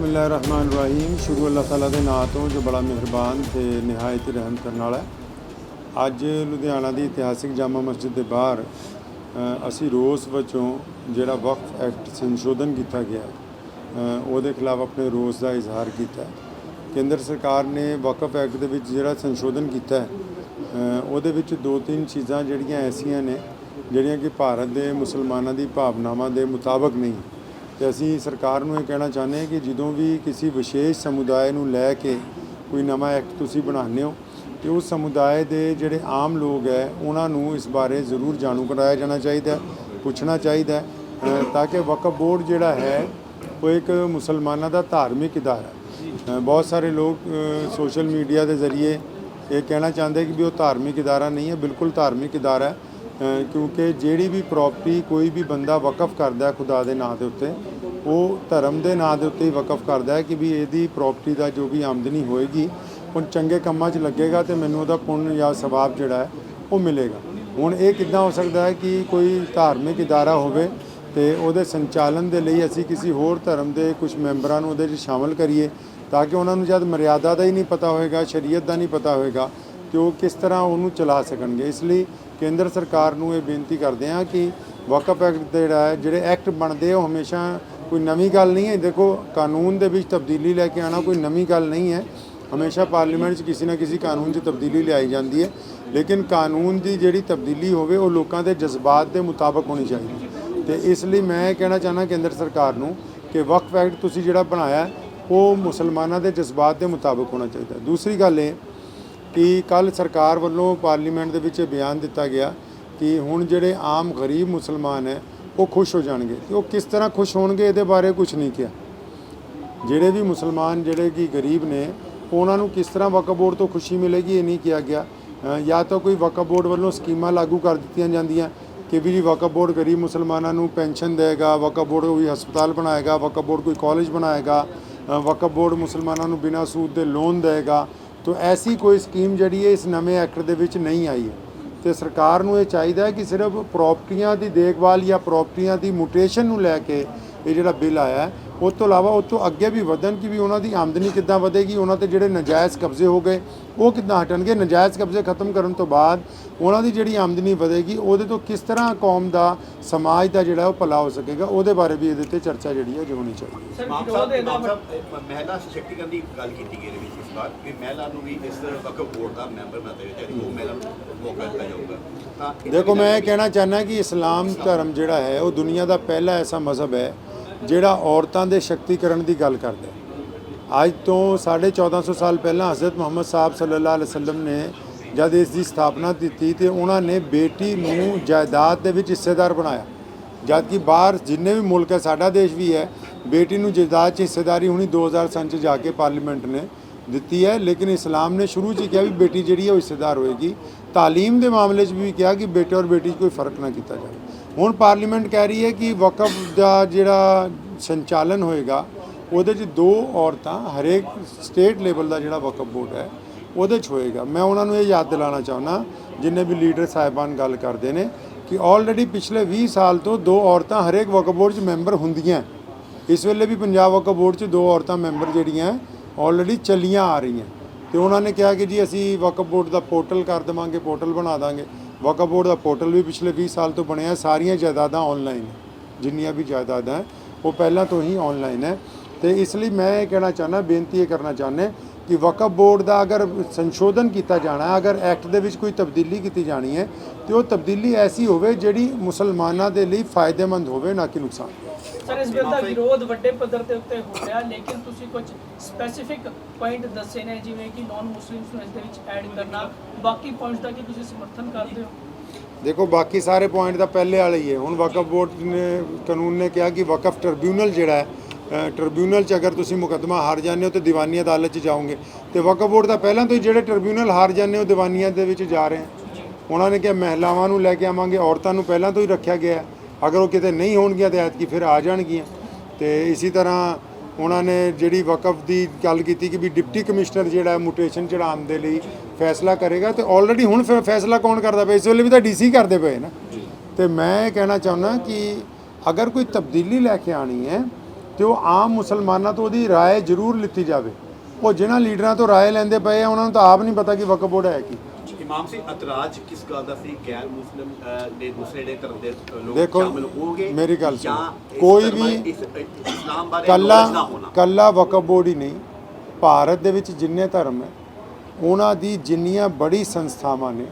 ਸ਼ੁਰੂ ਅੱਲਾਹ ਤਾਲਾ ਦੇ ਨਾਂ ਤੋਂ ਜੋ ਬੜਾ ਮਿਹਰਬਾਨ ਤੇ ਨਿਹਾਇਤ ਹੀ ਰਹਿਮ ਕਰਨ ਵਾਲਾ ਹੈ। ਅੱਜ ਲੁਧਿਆਣਾ ਦੀ ਇਤਿਹਾਸਿਕ ਜਾਮਾ ਮਸਜਿਦ ਦੇ ਬਾਹਰ ਅਸੀਂ ਰੋਸ ਵਜੋਂ ਜਿਹੜਾ ਵਕਫ ਐਕਟ ਸੰਸ਼ੋਧਨ ਕੀਤਾ ਗਿਆ ਉਹਦੇ ਖਿਲਾਫ ਆਪਣੇ ਰੋਸ ਦਾ ਇਜ਼ਹਾਰ ਕੀਤਾ ਕੇਂਦਰ ਸਰਕਾਰ ਨੇ ਵਕਫ ਐਕਟ ਦੇ ਵਿੱਚ ਜਿਹੜਾ ਸੰਸ਼ੋਧਨ ਕੀਤਾ ਉਹਦੇ ਵਿੱਚ ਦੋ ਤਿੰਨ ਚੀਜ਼ਾਂ ਜਿਹੜੀਆਂ ਐਸੀਆਂ ਨੇ, ਜਿਹੜੀਆਂ ਕਿ ਭਾਰਤ ਦੇ ਮੁਸਲਮਾਨਾਂ ਦੀ ਭਾਵਨਾਵਾਂ ਦੇ ਮੁਤਾਬਕ ਨਹੀਂ। ਤੇ ਅਸੀਂ ਸਰਕਾਰ ਨੂੰ ਇਹ ਕਹਿਣਾ ਚਾਹੁੰਦੇ ਹਾਂ ਕਿ ਜਦੋਂ ਵੀ ਕਿਸੇ ਵਿਸ਼ੇਸ਼ ਸਮੁਦਾਇ ਨੂੰ ਲੈ ਕੇ ਕੋਈ ਨਵਾਂ ਐਕਟ ਤੁਸੀਂ ਬਣਾਉਂਦੇ ਹੋ, ਤੇ ਉਸ ਸਮੁਦਾਇ ਦੇ ਜਿਹੜੇ ਆਮ ਲੋਕ ਹੈ, ਉਹਨਾਂ ਨੂੰ ਇਸ ਬਾਰੇ ਜ਼ਰੂਰ ਜਾਣੂ ਕਰਾਇਆ ਜਾਣਾ ਚਾਹੀਦਾ ਪੁੱਛਣਾ ਚਾਹੀਦਾ ਤਾਂ ਕਿ ਵਕਫ ਬੋਰਡ ਜਿਹੜਾ ਹੈ, ਉਹ ਇੱਕ ਮੁਸਲਮਾਨਾਂ ਦਾ ਧਾਰਮਿਕ ਇਦਾਰਾ ਹੈ। ਬਹੁਤ ਸਾਰੇ ਲੋਕ ਸੋਸ਼ਲ ਮੀਡੀਆ ਦੇ ਜ਼ਰੀਏ ਇਹ ਕਹਿਣਾ ਚਾਹੁੰਦੇ ਕਿ ਵੀ ਉਹ ਧਾਰਮਿਕ ਇਦਾਰਾ ਨਹੀਂ ਹੈ, ਬਿਲਕੁਲ ਧਾਰਮਿਕ ਇਦਾਰਾ ਹੈ। ਕਿਉਂਕਿ ਜਿਹੜੀ ਵੀ ਪ੍ਰਾਪਰਟੀ ਕੋਈ ਵੀ ਬੰਦਾ ਵਕਫ ਕਰਦਾ ਖੁਦਾ ਦੇ ਨਾਂ ਦੇ ਉੱਤੇ, ਉਹ ਧਰਮ ਦੇ ਨਾਂ ਦੇ ਉੱਤੇ ਹੀ ਵਕਫ ਕਰਦਾ ਹੈ ਕਿ ਵੀ ਇਹਦੀ ਪ੍ਰਾਪਰਟੀ ਦਾ ਜੋ ਵੀ ਆਮਦਨੀ ਹੋਏਗੀ ਉਹ ਚੰਗੇ ਕੰਮਾਂ 'ਚ ਲੱਗੇਗਾ ਤੇ ਮੈਨੂੰ ਉਹਦਾ ਪੁੰਨ ਜਾਂ ਸਵਾਬ ਜਿਹੜਾ ਹੈ, ਉਹ ਮਿਲੇਗਾ। ਹੁਣ ਇਹ ਕਿੱਦਾਂ ਹੋ ਸਕਦਾ ਹੈ ਕਿ ਕੋਈ ਧਾਰਮਿਕ ਇਦਾਰਾ ਹੋਵੇ ਤੇ ਉਹਦੇ ਸੰਚਾਲਨ ਦੇ ਲਈ ਅਸੀਂ ਕਿਸੇ ਹੋਰ ਧਰਮ ਦੇ ਕੁਝ ਮੈਂਬਰਾਂ ਨੂੰ ਉਹਦੇ 'ਚ ਸ਼ਾਮਲ ਕਰੀਏ, ਤਾਂ ਕਿ ਉਹਨਾਂ ਨੂੰ ਜਦ ਮਰਿਆਦਾ ਦਾ ਹੀ ਨਹੀਂ ਪਤਾ ਹੋਏਗਾ, ਸ਼ਰੀਅਤ ਦਾ ਨਹੀਂ ਪਤਾ ਹੋਏਗਾ ਕਿ ਉਹ ਕਿਸ ਤਰ੍ਹਾਂ ਉਹਨੂੰ ਚਲਾ ਸਕਣਗੇ। ਇਸ ਲਈ ਕੇਂਦਰ ਸਰਕਾਰ ਨੂੰ ਇਹ ਬੇਨਤੀ ਕਰਦੇ ਹਾਂ ਕਿ ਵਕਫ ਐਕਟ ਜਿਹੜਾ ਹੈ, ਜਿਹੜੇ ਐਕਟ ਬਣਦੇ ਉਹ ਹਮੇਸ਼ਾ ਕੋਈ ਨਵੀਂ ਗੱਲ ਨਹੀਂ ਹੈ। ਦੇਖੋ, ਕਾਨੂੰਨ ਦੇ ਵਿੱਚ ਤਬਦੀਲੀ ਲੈ ਕੇ ਆਣਾ ਕੋਈ ਨਵੀਂ ਗੱਲ ਨਹੀਂ ਹੈ। ਹਮੇਸ਼ਾ ਪਾਰਲੀਮੈਂਟ 'ਚ ਕਿਸੇ ਨਾ ਕਿਸੇ ਕਾਨੂੰਨ 'ਚ ਤਬਦੀਲੀ ਲਿਆਈ ਜਾਂਦੀ ਹੈ। ਲੇਕਿਨ ਕਾਨੂੰਨ ਦੀ ਜਿਹੜੀ ਤਬਦੀਲੀ ਹੋਵੇ, ਉਹ ਲੋਕਾਂ ਦੇ ਜਜ਼ਬਾਤ ਦੇ ਮੁਤਾਬਕ ਹੋਣੀ ਚਾਹੀਦੀ ਤੇ ਇਸ ਲਈ ਮੈਂ ਇਹ ਕਹਿਣਾ ਚਾਹਨਾ ਕੇਂਦਰ ਸਰਕਾਰ ਨੂੰ ਕਿ ਵਕਫ ਐਕਟ ਤੁਸੀਂ ਜਿਹੜਾ ਬਣਾਇਆ, ਉਹ ਮੁਸਲਮਾਨਾਂ ਦੇ ਜਜ਼ਬਾਤ ਦੇ ਮੁਤਾਬਕ ਹੋਣਾ ਚਾਹੀਦਾ ਦੂਸਰੀ ਗੱਲ ਇਹ ਕਿ ਕੱਲ ਸਰਕਾਰ ਵੱਲੋਂ ਪਾਰਲੀਮੈਂਟ ਦੇ ਵਿੱਚ ਇਹ ਬਿਆਨ ਦਿੱਤਾ ਗਿਆ ਕਿ ਹੁਣ ਜਿਹੜੇ ਆਮ ਗਰੀਬ ਮੁਸਲਮਾਨ ਹੈ ਉਹ ਖੁਸ਼ ਹੋ ਜਾਣਗੇ। ਤੇ ਉਹ ਕਿਸ ਤਰ੍ਹਾਂ ਖੁਸ਼ ਹੋਣਗੇ ਇਹਦੇ ਬਾਰੇ ਕੁਝ ਨਹੀਂ ਕਿਹਾ। ਜਿਹੜੇ ਵੀ ਮੁਸਲਮਾਨ ਜਿਹੜੇ ਕਿ ਗਰੀਬ ਨੇ ਉਹਨਾਂ ਨੂੰ ਕਿਸ ਤਰ੍ਹਾਂ ਵਕਫ ਬੋਰਡ ਤੋਂ ਖੁਸ਼ੀ ਮਿਲੇਗੀ ਇਹ ਨਹੀਂ ਕਿਹਾ ਗਿਆ। ਜਾਂ ਤਾਂ ਕੋਈ ਵਕਫ ਬੋਰਡ ਵੱਲੋਂ ਸਕੀਮਾਂ ਲਾਗੂ ਕਰ ਦਿੱਤੀਆਂ ਜਾਂਦੀਆਂ ਕਿ ਵੀ ਜੀ ਵਕਫ ਬੋਰਡ ਗਰੀਬ ਮੁਸਲਮਾਨਾਂ ਨੂੰ ਪੈਨਸ਼ਨ ਦੇਗਾ ਵਕਫ ਬੋਰਡ ਕੋਈ ਹਸਪਤਾਲ ਬਣਾਏਗਾ ਵਕਫ ਬੋਰਡ ਕੋਈ ਕਾਲਜ ਬਣਾਏਗਾ ਅ, ਵਕਫ ਬੋਰਡ ਮੁਸਲਮਾਨਾਂ ਨੂੰ ਬਿਨਾਂ ਸੂਦ ਦੇ ਲੋਨ ਦੇਗਾ ਤਾਂ ਐਸੀ ਕੋਈ ਸਕੀਮ ਜਿਹੜੀ ਹੈ ਇਸ ਨਵੇਂ ਐਕਟ ਦੇ ਵਿੱਚ ਨਹੀਂ ਆਈ ਹੈ। ਤੇ ਸਰਕਾਰ ਨੂੰ ਇਹ ਚਾਹੀਦਾ ਹੈ ਕਿ ਸਿਰਫ ਪ੍ਰਾਪਰਟੀਆਂ ਦੀ ਦੇਖਭਾਲ ਜਾਂ ਪ੍ਰਾਪਰਟੀਆਂ ਦੀ ਮੋਟੇਸ਼ਨ ਨੂੰ ਲੈ ਕੇ ਇਹ ਜਿਹੜਾ ਬਿੱਲ ਆਇਆ ਉਸ ਤੋਂ ਇਲਾਵਾ ਉਸ ਤੋਂ ਅੱਗੇ ਵੀ ਵਧਣ ਕਿ ਵੀ ਉਹਨਾਂ ਦੀ ਆਮਦਨੀ ਕਿੱਦਾਂ ਵਧੇਗੀ ਉਹਨਾਂ ਤੇ ਜਿਹੜੇ ਨਜਾਇਜ਼ ਕਬਜ਼ੇ ਹੋ ਗਏ ਉਹ ਕਿੱਦਾਂ ਹਟਣਗੇ? ਨਜਾਇਜ਼ ਕਬਜ਼ੇ ਖਤਮ ਕਰਨ ਤੋਂ ਬਾਅਦ ਉਹਨਾਂ ਦੀ ਜਿਹੜੀ ਆਮਦਨੀ ਵਧੇਗੀ ਉਹਦੇ ਤੋਂ ਕਿਸ ਤਰ੍ਹਾਂ ਕੌਮ ਦਾ ਸਮਾਜ ਦਾ ਜਿਹੜਾ ਉਹ ਭਲਾ ਹੋ ਸਕੇਗਾ ਉਹਦੇ ਬਾਰੇ ਵੀ ਇਹਦੇ ਤੇ ਚਰਚਾ ਜਿਹੜੀ ਹੈ ਜੋ ਹੋਣੀ ਚਾਹੀਦੀ ਹੈ। ਮਹਿਲਾ ਸਸ਼ਕਤੀਕਰਨ ਦੀ ਗੱਲ ਕੀਤੀ ਗਈ ਇਸ ਵਾਰ ਕਿ ਮਹਿਲਾ ਨੂੰ ਵੀ ਇਸ ਵਕਫ ਬੋਰਡ ਦਾ ਮੈਂਬਰ ਹੋਏ ਚਾਹੀਦੀ ਉਹ ਮਹਿਲਾ ਨੂੰ ਮੌਕਾ ਦਿੱਤਾ ਜਾਊਗਾ। ਤਾਂ ਦੇਖੋ ਮੈਂ ਇਹ ਕਹਿਣਾ ਚਾਹੁੰਦਾ ਕਿ ਇਸਲਾਮ ਧਰਮ ਜਿਹੜਾ ਹੈ ਉਹ ਦੁਨੀਆ ਦਾ ਪਹਿਲਾ ਐਸਾ ਮਜ਼ਹਬ ਹੈ ਜਿਹੜਾ ਔਰਤਾਂ ਦੇ ਸ਼ਕਤੀਕਰਨ ਦੀ ਗੱਲ ਕਰਦਾ ਅੱਜ ਤੋਂ 1450 ਸਾਲ ਪਹਿਲਾਂ ਹਜ਼ਰਤ ਮੁਹੰਮਦ ਸਾਹਿਬ ਸੱਲੱਲਾਹੁ ਅਲੈਹਿ ਵਸੱਲਮ ਨੇ ਜਦ ਇਸ ਦੀ ਸਥਾਪਨਾ ਦਿੱਤੀ ਤੇ ਉਹਨਾਂ ਨੇ ਬੇਟੀ ਨੂੰ ਜਾਇਦਾਦ ਦੇ ਵਿੱਚ ਹਿੱਸੇਦਾਰ ਬਣਾਇਆ। ਜਦ ਕਿ ਬਾਹਰ ਜਿੰਨੇ ਵੀ ਮੁਲਕ ਹੈ, ਸਾਡਾ ਦੇਸ਼ ਵੀ ਹੈ, ਬੇਟੀ ਨੂੰ ਜਾਇਦਾਦ 'ਚ ਹਿੱਸੇਦਾਰੀ ਹੁਣੀ 2000 ਸਨ 'ਚ ਜਾ ਕੇ ਪਾਰਲੀਮੈਂਟ ਨੇ ਦਿੱਤੀ ਹੈ। ਲੇਕਿਨ ਇਸਲਾਮ ਨੇ ਸ਼ੁਰੂ 'ਚ ਹੀ ਕਿਹਾ ਵੀ ਬੇਟੀ ਜਿਹੜੀ ਹੈ ਉਹ ਹਿੱਸੇਦਾਰ ਹੋਏਗੀ। ਤਾਲੀਮ ਦੇ ਮਾਮਲੇ 'ਚ ਵੀ ਕਿਹਾ ਕਿ ਬੇਟੇ ਔਰ ਬੇਟੀ 'ਚ ਕੋਈ ਫ਼ਰਕ ਨਾ ਕੀਤਾ ਜਾਵੇ। ਹੁਣ ਪਾਰਲੀਮੈਂਟ ਕਹਿ ਰਹੀ ਹੈ ਕਿ ਵਕਫ ਦਾ ਜਿਹੜਾ ਸੰਚਾਲਨ ਹੋਏਗਾ, ਉਹਦੇ 'ਚ ਦੋ ਔਰਤਾਂ, ਹਰੇਕ ਸਟੇਟ ਲੈਵਲ ਦਾ ਜਿਹੜਾ ਵਕਫ ਬੋਰਡ ਹੈ, ਉਹਦੇ 'ਚ ਹੋਏਗਾ। ਮੈਂ ਉਹਨਾਂ ਨੂੰ ਇਹ ਯਾਦ ਦਿਲਾਉਣਾ ਚਾਹੁੰਦਾ, ਜਿੰਨੇ ਵੀ ਲੀਡਰ ਸਾਹਿਬਾਨ ਗੱਲ ਕਰਦੇ ਨੇ, ਕਿ ਆਲਰੇਡੀ ਪਿਛਲੇ 20 ਸਾਲ ਤੋਂ ਦੋ ਔਰਤਾਂ ਹਰੇਕ ਵਕਫ ਬੋਰਡ 'ਚ ਮੈਂਬਰ ਹੁੰਦੀਆਂ। ਇਸ ਵੇਲੇ ਵੀ ਪੰਜਾਬ ਵਕਫ ਬੋਰਡ 'ਚ ਦੋ ਔਰਤਾਂ ਮੈਂਬਰ ਜਿਹੜੀਆਂ ਆਲਰੇਡੀ ਚੱਲੀਆਂ ਆ ਰਹੀਆਂ। ਤੇ ਉਹਨਾਂ ਨੇ ਕਿਹਾ ਕਿ ਜੀ ਅਸੀਂ ਵਕਫ ਬੋਰਡ ਦਾ ਪੋਰਟਲ ਕਰ ਦੇਵਾਂਗੇ, ਪੋਰਟਲ ਬਣਾ ਦਾਂਗੇ। ਵਕਫ ਬੋਰਡ ਦਾ ਪੋਰਟਲ ਵੀ ਪਿਛਲੇ 20 ਸਾਲ ਤੋਂ ਬਣਿਆ ਸਾਰੀਆਂ ਜਾਇਦਾਦਾਂ ਆਨਲਾਈਨ ਜਿੰਨੀਆਂ ਵੀ ਜਾਇਦਾਦਾਂ ਹੈ, ਉਹ ਪਹਿਲਾਂ ਤੋਂ ਹੀ ਆਨਲਾਈਨ ਹੈ। ਤੇ ਇਸ ਲਈ ਮੈਂ ਇਹ ਕਹਿਣਾ ਚਾਹੁੰਦਾ ਬੇਨਤੀ ਇਹ ਕਰਨਾ ਚਾਹੁੰਦੇ ਕਿ ਵਕਫ ਬੋਰਡ ਦਾ ਅਗਰ ਸੰਸ਼ੋਧਨ ਕੀਤਾ ਜਾਣਾ ਅਗਰ ਐਕਟ ਦੇ ਵਿੱਚ ਕੋਈ ਤਬਦੀਲੀ ਕੀਤੀ ਜਾਣੀ ਹੈ ਤੇ ਉਹ ਤਬਦੀਲੀ ਐਸੀ ਹੋਵੇ ਜਿਹੜੀ ਮੁਸਲਮਾਨਾਂ ਦੇ ਲਈ ਫਾਇਦੇਮੰਦ ਹੋਵੇ ਨਾ ਕਿ ਨੁਕਸਾਨ ਸਰ ਇਸ ਬਿੱਲ ਦਾ ਵਿਰੋਧ ਵੱਡੇ ਪੱਧਰ ਤੇ ਉੱਤੇ ਹੋ ਰਿਹਾ ਲੇਕਿਨ ਤੁਸੀਂ ਕੁਝ ਸਪੈਸੀਫਿਕ ਪੁਆਇੰਟ ਦੱਸੇ ਨੇ ਜਿਵੇਂ ਕਿ ਨਾਨ ਮੁਸਲਿਮਸ ਨੂੰ ਇਸ ਦੇ ਵਿੱਚ ਐਡ ਕਰਨਾ। ਬਾਕੀ ਪੁਆਇੰਟਸ ਦਾ ਕੀ ਤੁਸੀਂ ਸਮਰਥਨ ਕਰਦੇ ਹੋ? ਦੇਖੋ ਬਾਕੀ ਸਾਰੇ ਪੁਆਇੰਟ ਤਾਂ ਪਹਿਲੇ ਵਾਲੇ ਹੀ ਹੈ। ਹੁਣ ਵਕਫ ਬੋਰਡ ਨੇ ਕਾਨੂੰਨ ਨੇ ਕਿਹਾ ਕਿ ਵਕਫ ਟ੍ਰਿਬਿਊਨਲ ਜਿਹੜਾ ਹੈ ਟ੍ਰਿਬਿਊਨਲ 'ਚ ਅਗਰ ਤੁਸੀਂ ਮੁਕੱਦਮਾ ਹਾਰ ਜਾਂਦੇ ਹੋ ਤੇ ਦੀਵਾਨੀ ਅਦਾਲਤ 'ਚ ਜਾਓਗੇ। ਤੇ ਵਕਫ ਬੋਰਡ ਦਾ ਪਹਿਲਾਂ ਤੋਂ ਹੀ ਜਿਹੜੇ ਟ੍ਰਿਬਿਊਨਲ ਹਾਰ ਜਾਂਦੇ ਹੋ ਦੀਵਾਨੀਆਂ ਦੇ ਵਿੱਚ ਜਾ ਰਹੇ ਹਨ ਉਹਨਾਂ ਨੇ ਕਿਹਾ ਮਹਿਲਾਵਾਂ ਨੂੰ ਲੈ ਕੇ ਆਵਾਂਗੇ ਔਰਤਾਂ ਨੂੰ ਪਹਿਲਾਂ ਤੋਂ ਹੀ ਰੱਖਿਆ ਗਿਆ ਹੈ। ਅਗਰ ਉਹ ਕਿਤੇ ਨਹੀਂ ਹੋਣਗੀਆਂ ਤੇ ਐਤਕੀ ਫਿਰ ਆ ਜਾਣਗੀਆਂ ਤੇ ਇਸੇ ਤਰ੍ਹਾਂ ਉਹਨਾਂ ਨੇ ਜਿਹੜੀ ਵਕਫ ਦੀ ਗੱਲ ਕੀਤੀ ਕਿ ਵੀ ਡਿਪਟੀ ਕਮਿਸ਼ਨਰ ਜਿਹੜਾ ਮੁਟੇਸ਼ਨ ਚੜਾਉਣ ਦੇ ਲਈ ਫੈਸਲਾ ਕਰੇਗਾ ਤੇ ਆਲਰੇਡੀ ਹੁਣ ਫਿਰ ਫੈਸਲਾ ਕੌਣ ਕਰਦਾ ਪਿਆ ਇਸ ਵੇਲੇ ਵੀ ਤਾਂ ਡੀਸੀ ਕਰਦੇ ਪਏ ਨਾ ਤੇ ਮੈਂ ਇਹ ਕਹਿਣਾ ਚਾਹੁੰਦਾ ਕਿ ਅਗਰ ਕੋਈ ਤਬਦੀਲੀ ਲੈ ਕੇ ਆਣੀ ਹੈ ਤੇ ਉਹ ਆਮ ਮੁਸਲਮਾਨਾਂ ਤੋਂ ਉਹਦੀ رائے ਜ਼ਰੂਰ ਲਿੱਤੀ ਜਾਵੇ ਉਹ ਜਿਹਨਾਂ ਲੀਡਰਾਂ ਤੋਂ ਰਾਏ ਲੈਂਦੇ ਪਏ ਆ ਉਹਨਾਂ ਨੂੰ ਤਾਂ ਆਪ ਨਹੀਂ ਪਤਾ ਕਿ ਵਕਫ ਬੋਰਡ ਹੈ ਕੀ ਇਮਾਮ ਸਿੰਘ ਇਤਰਾਜ਼ ਕਿਸ ਗੱਲ ਦਾ ਸੀ ਗੈਰ ਮੁਸਲਿਮ ਅਹ, ਦੇ ਦੂਸਰੇ ਦੇ ਧਰਮ ਦੇ ਲੋਕ ਦੇਖੋ, ਸ਼ਾਮਲ ਹੋਗੇ ਮੇਰੀ ਗੱਲ ਸੁਣੋ। ਕੋਈ ਵੀ ਇਸ- ਇਸਲਾਮ ਬਾਰੇ ਕੱਲਾ ਕੱਲਾ ਵਕਫ ਬੋਰਡ ਹੀ ਨਹੀਂ ਭਾਰਤ ਦੇ ਵਿੱਚ ਜਿੰਨੇ ਧਰਮ ਹੈ ਉਹਨਾਂ ਦੀ ਜਿੰਨੀਆਂ ਬੜੀ ਸੰਸਥਾਵਾਂ ਨੇ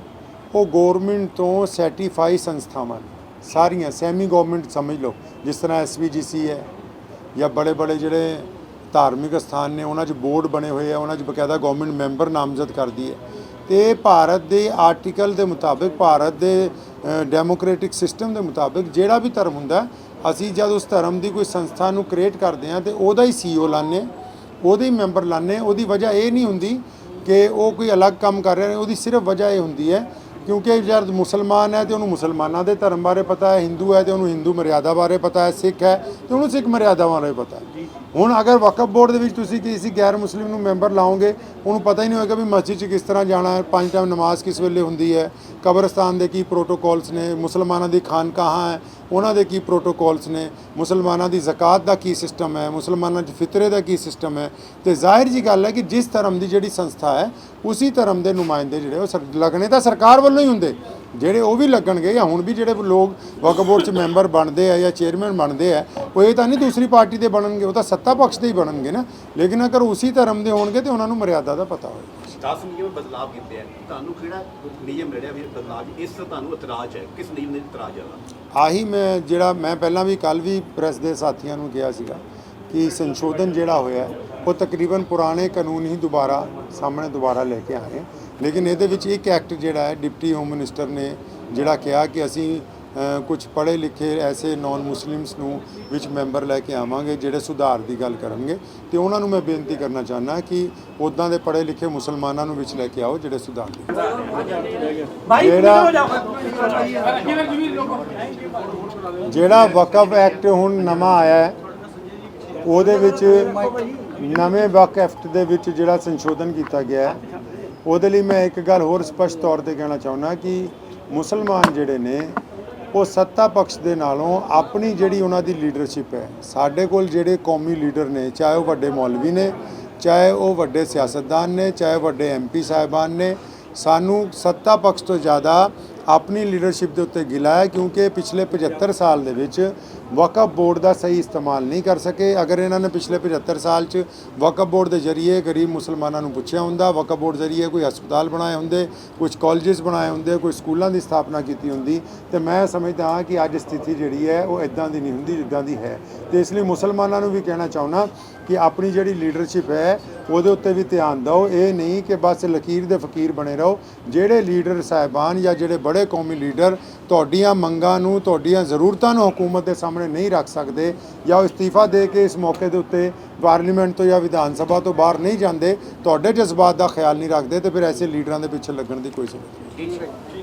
ਉਹ ਗਵਰਨਮੈਂਟ ਤੋਂ ਸਰਟੀਫਾਈ ਸੰਸਥਾਵਾਂ ਨੇ ਸਾਰੀਆਂ ਸੈਮੀ ਗਵਰਨਮੈਂਟ ਸਮਝ ਲਓ ਜਿਸ ਤਰ੍ਹਾਂ ਐਸਵੀਜੀਸੀ ਹੈ ਜਾਂ ਬੜੇ ਬੜੇ ਜਿਹੜੇ ਧਾਰਮਿਕ ਸਥਾਨ ਨੇ ਉਹਨਾਂ 'ਚ ਬੋਰਡ ਬਣੇ ਹੋਏ ਆ ਉਹਨਾਂ 'ਚ ਬਕਾਇਦਾ ਗਵਰਨਮੈਂਟ ਮੈਂਬਰ ਨਾਮਜ਼ਦ ਕਰਦੀ ਹੈ ਤੇ ਭਾਰਤ ਦੇ ਆਰਟੀਕਲ ਦੇ ਮੁਤਾਬਿਕ, ਭਾਰਤ ਦੇ ਡੈਮੋਕ੍ਰੈਟਿਕ ਸਿਸਟਮ ਦੇ ਮੁਤਾਬਿਕ ਜਿਹੜਾ ਵੀ ਧਰਮ ਹੁੰਦਾ, ਅਸੀਂ ਜਦ ਉਸ ਧਰਮ ਦੀ ਕੋਈ ਸੰਸਥਾ ਨੂੰ ਕ੍ਰੀਏਟ ਕਰਦੇ ਹਾਂ ਤੇ ਉਹਦਾ ਹੀ ਸੀਓ ਲਾਣੇ ਉਹਦੇ ਹੀ ਮੈਂਬਰ ਲਾਣੇ ਉਹਦੀ ਵਜ੍ਹਾ ਇਹ ਨਹੀਂ ਹੁੰਦੀ ਕਿ ਉਹ ਕੋਈ ਅਲੱਗ ਕੰਮ ਕਰ ਰਿਹਾ, ਉਹਦੀ ਸਿਰਫ ਵਜ੍ਹਾ ਇਹ ਹੁੰਦੀ ਹੈ ਕਿਉਂਕਿ ਜਦ ਮੁਸਲਮਾਨ ਹੈ ਤੇ ਉਹਨੂੰ ਮੁਸਲਮਾਨਾਂ ਦੇ ਧਰਮ ਬਾਰੇ ਪਤਾ ਹੈ, ਹਿੰਦੂ ਹੈ ਤੇ ਉਹਨੂੰ ਹਿੰਦੂ ਮਰਿਆਦਾ ਬਾਰੇ ਪਤਾ ਹੈ, ਸਿੱਖ ਹੈ ਤੇ ਉਹਨੂੰ ਸਿੱਖ ਮਰਿਆਦਾ ਬਾਰੇ ਪਤਾ ਹੈ। ਹੁਣ ਅਗਰ ਵਕਫ ਬੋਰਡ ਦੇ ਵਿੱਚ ਤੁਸੀਂ ਕਿਸੇ ਗੈਰ ਮੁਸਲਿਮ ਨੂੰ ਮੈਂਬਰ ਲਾਓਗੇ, ਉਹਨੂੰ ਪਤਾ ਹੀ ਨਹੀਂ ਹੋਏਗਾ ਵੀ ਮਸਜਿਦ 'ਚ ਕਿਸ ਤਰ੍ਹਾਂ ਜਾਣਾ ਹੈ, ਪੰਜ ਟਾਈਮ ਨਮਾਜ਼ ਕਿਸ ਵੇਲੇ ਹੁੰਦੀ ਹੈ, ਕਬਰਸਤਾਨ ਦੇ ਕੀ ਪ੍ਰੋਟੋਕੋਲਸ ਨੇ, ਮੁਸਲਮਾਨਾਂ ਦੀ ਖਾਨਕਾਹਾਂ ਹੈ, ਉਹਨਾਂ ਦੇ ਕੀ ਪ੍ਰੋਟੋਕੋਲਸ ਨੇ, ਮੁਸਲਮਾਨਾਂ ਦੀ ਜ਼ਕਾਤ ਦਾ ਕੀ ਸਿਸਟਮ ਹੈ, ਮੁਸਲਮਾਨਾਂ 'ਚ ਫਿਤਰੇ ਦਾ ਕੀ ਸਿਸਟਮ ਹੈ, ਤੇ ਜ਼ਾਹਿਰ ਜੀ ਗੱਲ ਹੈ ਕਿ ਜਿਸ ਧਰਮ ਦੀ ਜਿਹੜੀ ਸੰਸਥਾ ਹੈ, ਉਸੇ ਧਰਮ ਦੇ ਨੁਮਾਇੰਦੇ ਜਿਹੜੇ ਉਹ ਲੱਗਣੇ ਤਾਂ ਸਰਕਾਰ ਵੱਲੋਂ ਹੀ ਹੁੰਦੇ। ਜਿਹੜੇ ਉਹ ਵੀ ਲੱਗਣਗੇ ਜਾਂ ਹੁਣ ਵੀ ਜਿਹੜੇ ਲੋਕ ਵਕਫ ਬੋਰਡ 'ਚ ਮੈਂਬਰ ਬਣਦੇ ਆ ਜਾਂ ਚੇਅਰਮੈਨ ਬਣਦੇ ਆ ਉਹ ਇਹ ਤਾਂ ਨਹੀਂ ਦੂਸਰੀ ਪਾਰਟੀ ਦੇ ਬਣਨਗੇ ਉਹ ਤਾਂ ਸੱਤਾ ਪਕਸ਼ ਦੇ ਹੀ ਬਣਨਗੇ ਨਾ। ਲੇਕਿਨ ਅਗਰ ਉਸੇ ਧਰਮ ਦੇ ਹੋਣਗੇ ਤੇ ਉਹਨਾਂ ਨੂੰ ਮਰਿਆਦਾ ਦਾ ਪਤਾ ਹੋਏਗਾ। 10 ਨਿਯਮ ਬਦਲਾਅ ਕੀਤੇ ਆ ਤੁਹਾਨੂੰ ਕਿਹੜਾ ਨਿਯਮ ਮਿਲਿਆ ਵੀ ਬਦਲਾਅ ਇਸ ਤੋਂ ਤੁਹਾਨੂੰ ਇਤਰਾਜ਼ ਹੈ? ਕਿਸ ਨਿਯਮ ਦੇ ਇਤਰਾਜ਼ ਹੈ? ਆਹੀ ਮੈਂ ਜਿਹੜਾ ਮੈਂ ਪਹਿਲਾਂ ਵੀ ਕੱਲ ਵੀ ਪ੍ਰੈਸ ਦੇ ਸਾਥੀਆਂ ਨੂੰ ਕਿਹਾ ਸੀਗਾ ਕਿ ਸੰਸ਼ੋਧਨ ਜਿਹੜਾ ਹੋਇਆ ਉਹ ਤਕਰੀਬਨ ਪੁਰਾਣੇ ਕਾਨੂੰਨ ਹੀ ਦੁਬਾਰਾ ਸਾਹਮਣੇ ਦੁਬਾਰਾ ਲੈ ਕੇ ਆਏ ਲੇਕਿਨ ਇਹਦੇ ਵਿੱਚ ਇੱਕ ਐਕਟ ਜਿਹੜਾ ਹੈ ਡਿਪਟੀ ਹੋਮ ਮਿਨਿਸਟਰ ਨੇ ਜਿਹੜਾ ਕਿਹਾ ਕਿ ਅਸੀਂ ਕੁਝ ਪੜ੍ਹੇ ਲਿਖੇ ਐਸੇ ਨਾਨ ਮੁਸਲਿਮਸ ਨੂੰ ਵਿੱਚ ਮੈਂਬਰ ਲੈ ਕੇ ਆਵਾਂਗੇ ਜਿਹੜੇ ਸੁਧਾਰ ਦੀ ਗੱਲ ਕਰਨਗੇ। ਤੇ ਉਹਨਾਂ ਨੂੰ ਮੈਂ ਬੇਨਤੀ ਕਰਨਾ ਚਾਹੁੰਦਾ ਕਿ ਉਦਾਂ ਦੇ ਪੜ੍ਹੇ ਲਿਖੇ ਮੁਸਲਮਾਨਾਂ ਨੂੰ ਵਿੱਚ ਲੈ ਕੇ ਆਓ ਜਿਹੜੇ ਸੁਧਾਰ ਦੀ। ਜਿਹੜਾ ਜਿਹੜਾ ਵਕਫ ਐਕਟ ਹੁਣ ਨਵਾਂ ਆਇਆ ਹੈ ਉਹਦੇ ਵਿੱਚ ਨਵੇਂ ਵਕਫ ਐਕਟ ਦੇ ਵਿੱਚ ਜਿਹੜਾ ਸੰਸ਼ੋਧਨ ਕੀਤਾ ਗਿਆ ਹੈ ਉਹਦੇ ਲਈ ਮੈਂ ਇੱਕ ਗੱਲ ਹੋਰ ਸਪਸ਼ਟ ਤੌਰ ਤੇ ਕਹਿਣਾ ਚਾਹੁੰਦਾ ਕਿ ਮੁਸਲਮਾਨ ਜਿਹੜੇ ਨੇ, ਉਹ ਸੱਤਾ ਪਕਸ਼ ਦੇ ਨਾਲੋਂ ਆਪਣੀ ਜਿਹੜੀ ਉਹਨਾਂ ਦੀ ਲੀਡਰਸ਼ਿਪ ਹੈ, ਸਾਡੇ ਕੋਲ ਜਿਹੜੇ ਕੌਮੀ ਲੀਡਰ ਨੇ, ਚਾਹੇ ਉਹ ਵੱਡੇ ਮੌਲਵੀ ਨੇ, ਚਾਹੇ ਉਹ ਵੱਡੇ ਸਿਆਸਤਦਾਨ ਨੇ, ਚਾਹੇ ਵੱਡੇ ਐਮਪੀ ਸਾਹਿਬਾਨ ਨੇ, ਸਾਨੂੰ ਸੱਤਾ ਪਕਸ਼ ਤੋਂ ਜ਼ਿਆਦਾ ਆਪਣੀ ਲੀਡਰਸ਼ਿਪ ਦੇ ਉੱਤੇ ਗਿਲਾ ਹੈ ਕਿਉਂਕਿ ਪਿਛਲੇ 75 ਸਾਲ ਦੇ ਵਿੱਚ ਵਕਫ ਬੋਰਡ ਦਾ ਸਹੀ ਇਸਤੇਮਾਲ ਨਹੀਂ ਕਰ ਸਕੇ। ਅਗਰ ਇਹਨਾਂ ਨੇ ਪਿਛਲੇ 75 ਸਾਲ 'ਚ ਵਕਫ ਬੋਰਡ ਦੇ ਜ਼ਰੀਏ ਗਰੀਬ ਮੁਸਲਮਾਨਾਂ ਨੂੰ ਪੁੱਛਿਆ ਹੁੰਦਾ, ਵਕਫ ਬੋਰਡ ਜ਼ਰੀਏ ਕੋਈ ਹਸਪਤਾਲ ਬਣਾਏ ਹੁੰਦੇ ਕੁਝ ਕਾਲਜਸ ਬਣਾਏ ਹੁੰਦੇ ਕੋਈ ਸਕੂਲਾਂ ਦੀ ਸਥਾਪਨਾ ਕੀਤੀ ਹੁੰਦੀ, ਤੇ ਮੈਂ ਸਮਝਦਾ ਹਾਂ ਕਿ ਅੱਜ ਸਥਿਤੀ ਜਿਹੜੀ ਹੈ ਉਹ ਇਦਾਂ ਦੀ ਨਹੀਂ ਹੁੰਦੀ, ਜਿੱਦਾਂ ਦੀ ਹੈ। ਤੇ ਇਸ ਲਈ ਮੁਸਲਮਾਨਾਂ ਨੂੰ ਵੀ ਕਹਿਣਾ ਚਾਹੁੰਦਾ ਕਿ ਆਪਣੀ ਜਿਹੜੀ ਲੀਡਰਸ਼ਿਪ ਹੈ, ਉਹਦੇ ਉੱਤੇ ਵੀ ਧਿਆਨ ਦਿਓ। ਇਹ ਨਹੀਂ ਕਿ ਬਸ ਲਕੀਰ ਦੇ ਫਕੀਰ ਬਣੇ ਰਹੋ। ਜਿਹੜੇ ਲੀਡਰ ਸਾਹਿਬਾਨ ਜਾਂ ਜਿਹੜੇ ਬੜੇ ਕੌਮੀ ਲੀਡਰ ਤੁਹਾਡੀਆਂ ਮੰਗਾਂ ਨੂੰ, ਤੁਹਾਡੀਆਂ ਜ਼ਰੂਰਤਾਂ ਨੂੰ ਹਕੂਮਤ ਦੇ ਸਾਹਮਣੇ ਨਹੀਂ ਰੱਖ ਸਕਦੇ ਜਾਂ ਉਹ ਅਸਤੀਫਾ ਦੇ ਕੇ ਇਸ ਮੌਕੇ ਦੇ ਉੱਤੇ ਪਾਰਲੀਮੈਂਟ ਤੋਂ ਜਾਂ ਵਿਧਾਨ ਸਭਾ ਤੋਂ ਬਾਹਰ ਨਹੀਂ ਜਾਂਦੇ, ਤੁਹਾਡੇ ਜਜ਼ਬਾਤ ਦਾ ਖਿਆਲ ਨਹੀਂ ਰੱਖਦੇ ਤੇ ਫਿਰ ਐਸੇ ਲੀਡਰਾਂ ਦੇ ਪਿੱਛੇ ਲੱਗਣ ਦੀ ਕੋਈ ਜ਼ਰੂਰਤ ਨਹੀਂ।